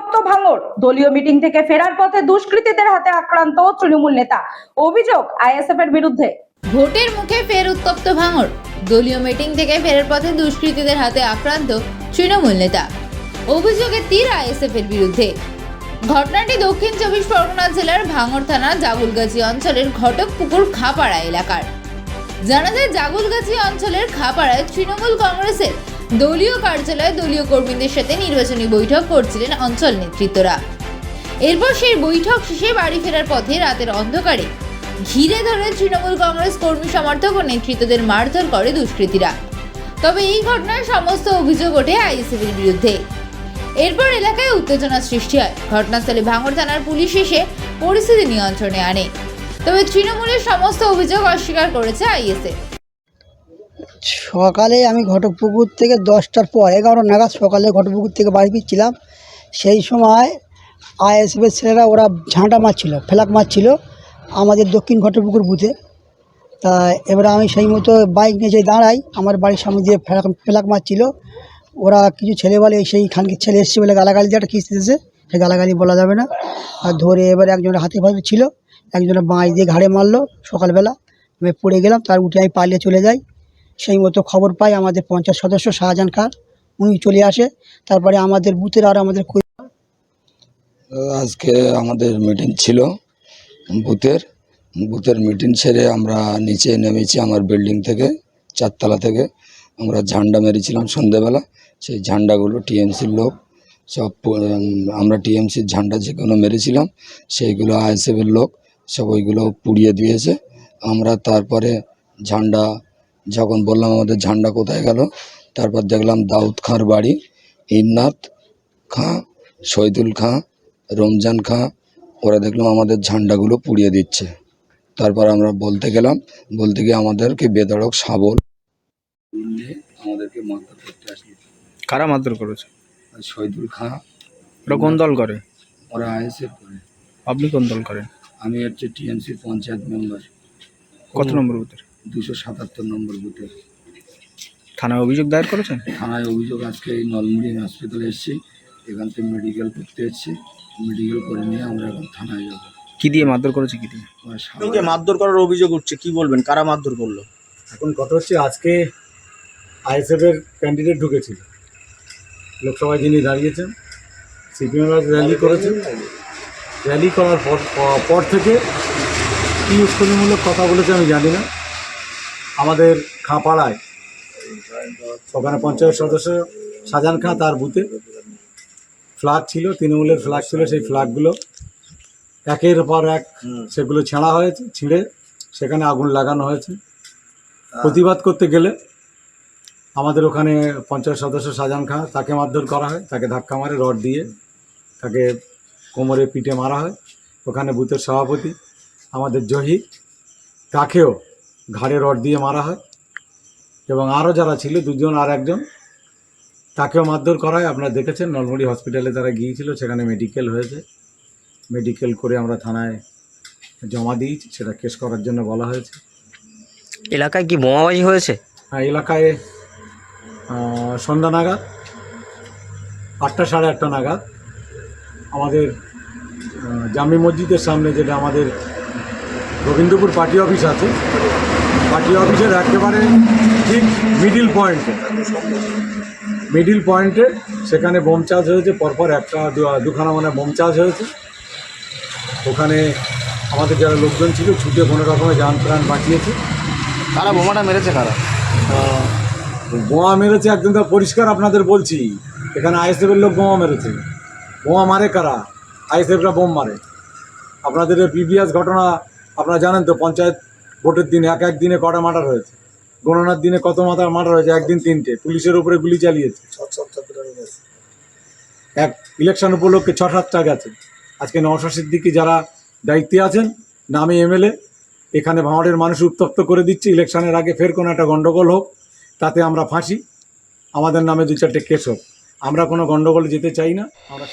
উত্তপ্ত ভাঙর। দলীয় মিটিং থেকে ফেরার পথে দুষ্কৃতীদের হাতে আক্রান্ত তৃণমূল নেতা। অভিযোগ আইএসএফ এর বিরুদ্ধে। ভোটের মুখে ফের উত্তপ্ত ভাঙর। দলীয় মিটিং থেকে ফেরার পথে দুষ্কৃতীদের হাতে আক্রান্ত তৃণমূল নেতা। অভিযোগে তীর আইএসএফ এর বিরুদ্ধে। ঘটনাটি দক্ষিণ চব্বিশ পরগনা জেলার ভাঙর থানা জাগুলগাছি অঞ্চলের ঘটকপুকুর খাপাড়া এলাকার। জানা যায়, জাগুলগাছি অঞ্চলের খাপাড়ায় তৃণমূল কংগ্রেসের দলীয় কার্যালয়ে দলীয় কর্মীদের সাথে নির্বাচনী বৈঠক করছিলেন অঞ্চল নেতৃত্বরা। এরপর সেই বৈঠক শেষে বাড়ি ফেরার পথে রাতের অন্ধকারে ঘিরে ধরে তৃণমূল কংগ্রেস কর্মী সমর্থক ও নেতৃত্বদের মারধর করে দুষ্কৃতীরা। তবে এই ঘটনার সমস্ত অভিযোগ ওঠে আইএসএফের বিরুদ্ধে। এরপর এলাকায় উত্তেজনা সৃষ্টি হয়। ঘটনাস্থলে ভাঙড় থানার পুলিশ এসে পরিস্থিতি নিয়ন্ত্রণে আনে। তবে তৃণমূলের সমস্ত অভিযোগ অস্বীকার করেছে আইএসএফ। সকালে আমি ঘটকপুকুর থেকে দশটার পর এগারো নাগাদ সকালে ঘটকপুকুর থেকে বাড়ি ফিরছিলাম। সেই সময় আইএসএফের ছেলেরা ওরা ঝাঁটা মারছিল, ফেলাক মারছিল আমাদের দক্ষিণ ঘটকপুকুর বুথে। তা এবারে আমি সেই মতো বাইক নিয়ে যেয়ে দাঁড়াই, আমার বাড়ির সামনে দিয়ে ফেলাক ফেলাক মারছিল। ওরা কিছু ছেলে বলে, সেই খানকে ছেলে এসছে বলে গালাগালি দিয়ে একটা কিস্তি দিয়েছে সে গালাগালি বলা যাবে না। আর ধরে এবারে একজনের হাতে ফাতে ছিল, একজনের বাঁশ দিয়ে ঘাড়ে মারলো সকালবেলা। আমি পড়ে গেলাম, তার উঠে আমি পালিয়ে চলে যাই। সেই মতো খবর পাই আমাদের পঞ্চায়েত সদস্য শাহজাহান খান। উনি চলে আসে, তারপরে আমাদের বুথের আর আমাদের আজকে আমাদের মিটিং ছিল বুথের। বুথের মিটিং সেরে আমরা নিচে নেমেছি আমার বিল্ডিং থেকে, চারতলা থেকে। আমরা ঝান্ডা মেরেছিলাম সন্ধেবেলা। সেই ঝান্ডাগুলো টিএমসির লোক সব আমরা টিএমসির ঝান্ডা যেগুলো মেরেছিলাম সেইগুলো আইএসএফের লোক সব ওইগুলো পুড়িয়ে দিয়েছে। আমরা তারপরে ঝান্ডা যখন বললাম আমাদের ঝান্ডা কোথায় গেল তারপর দেখলাম দাউদ খাঁর বাড়ি ইন্নাথ খাঁ শহীদুল খাঁ রমজান খাঁ ওরা দেখলাম আমাদের ঝান্ডাগুলো পুড়িয়ে দিচ্ছে। তারপর আমরা বলতে গেলাম বলতে গিয়ে আমাদেরকে বেদড়ক শাবল নিয়ে আমাদেরকে মারধর করতে আসলো। কারা মারধর করেছে? শহীদুল খাঁ। ওরা কোন দল করে? ওরা আইএসএফ করে। আপনি কোন দল করেন? আমি হচ্ছে টিএমসি পঞ্চায়েত মেম্বার। কত নম্বর বুথের? দুশো সাতাত্তর নম্বর বুথে। থানায় অভিযোগ দায়ের করেছেন? থানায় অভিযোগ আজকে এই নলমুড়ি হসপিটালে এসেছি এখান থেকে মেডিকেল করতে এসেছি মেডিকেল করে নিয়ে আমরা এখন থানায় যাব। কি দিয়ে মারধর করেছে কি দিয়ে? মারধর করার অভিযোগ উঠছে কি বলবেন? কারা মারধর করল? এখন কথা হচ্ছে আজকে আইএসএফের ক্যান্ডিডেট ঢুকেছিল। লোকসভায় যিনি দাঁড়িয়েছেন সিপিএম র্যালি করেছেন। র্যালি করার পর পর থেকে কী উস্কনিমূলক কথা বলেছে আমি জানি না। আমাদের খাঁপাড়ায় ওখানে পঞ্চায়েত সদস্য শাহজাহান খাঁ তার বুথে ফ্ল্যাগ ছিল তৃণমূলের ফ্ল্যাগ ছিল সেই ফ্ল্যাগগুলো একের পর এক সেগুলো ছেঁড়া হয়েছে ছিঁড়ে সেখানে আগুন লাগানো হয়েছে। প্রতিবাদ করতে গেলে আমাদের ওখানে পঞ্চায়েত সদস্য শাহজাহান খাঁ তাকে মারধর করা হয় তাকে ধাক্কা মারে রড দিয়ে তাকে কোমরে পিঠে মারা হয়। ওখানে বুথের সভাপতি আমাদের জহি তাকেও ঘাড়ে রড দিয়ে মারা হয়। এবং আরও যারা ছিল দুজন আর একজন তাকেও মারধর করা হয়। আপনারা দেখেছেন নলমুড়ি হসপিটালে তারা গিয়েছিল সেখানে মেডিকেল হয়েছে। মেডিকেল করে আমরা থানায় জমা দিয়েছি সেটা কেস করার জন্য বলা হয়েছে। এলাকায় কি বোমাবাজি হয়েছে? হ্যাঁ এলাকায় সন্ধ্যা নাগাদ আটটা সাড়ে আটটা নাগাদ আমাদের জামি মসজিদের সামনে যেটা আমাদের গোবিন্দপুর পার্টি অফিস আছে পার্টি অফিসের একেবারে ঠিক মিডিল পয়েন্টে মিডিল পয়েন্টে সেখানে বোম চার্জ হয়েছে পরপর একটা দুখানা মানে বোম চার্জ হয়েছে। ওখানে আমাদের যারা লোকজন ছিল ছুটে কোনো রকমের যান প্রাণ বাঁচিয়েছে। তারা বোমাটা মেরেছে কারা? বোমা মেরেছে একদম তো পরিষ্কার আপনাদের বলছি। এখানে আইএসএফের লোক বোমা মেরেছে। বোমা মারে কারা? আইএসএফরা বোম মারে। আপনাদের প্রিভিয়াস ঘটনা আপনারা জানেন তো পঞ্চায়েত ভোটের দিন এক এক দিনে কটা মার্ডার হয়েছে? গণনার দিনে কত মাথা মার্ডার হয়েছে? একদিন তিনটে। পুলিশের উপরে গুলি চালিয়েছে। এক ইলেকশন উপলক্ষে ছ সাতটা গেছে। আজকে নওশা সিদ্দিকি যারা দায়িত্বে আছেন, নামে এমএলএ, এখানে ভাঙড়ের মানুষ উত্তপ্ত করে দিচ্ছে। ইলেকশনের আগে ফের কোনো একটা গণ্ডগোল হোক, তাতে আমরা ফাঁসি। আমাদের নামে দু চারটে কেস হোক। আমরা কোনো গণ্ডগোল যেতে চাই না। আমরা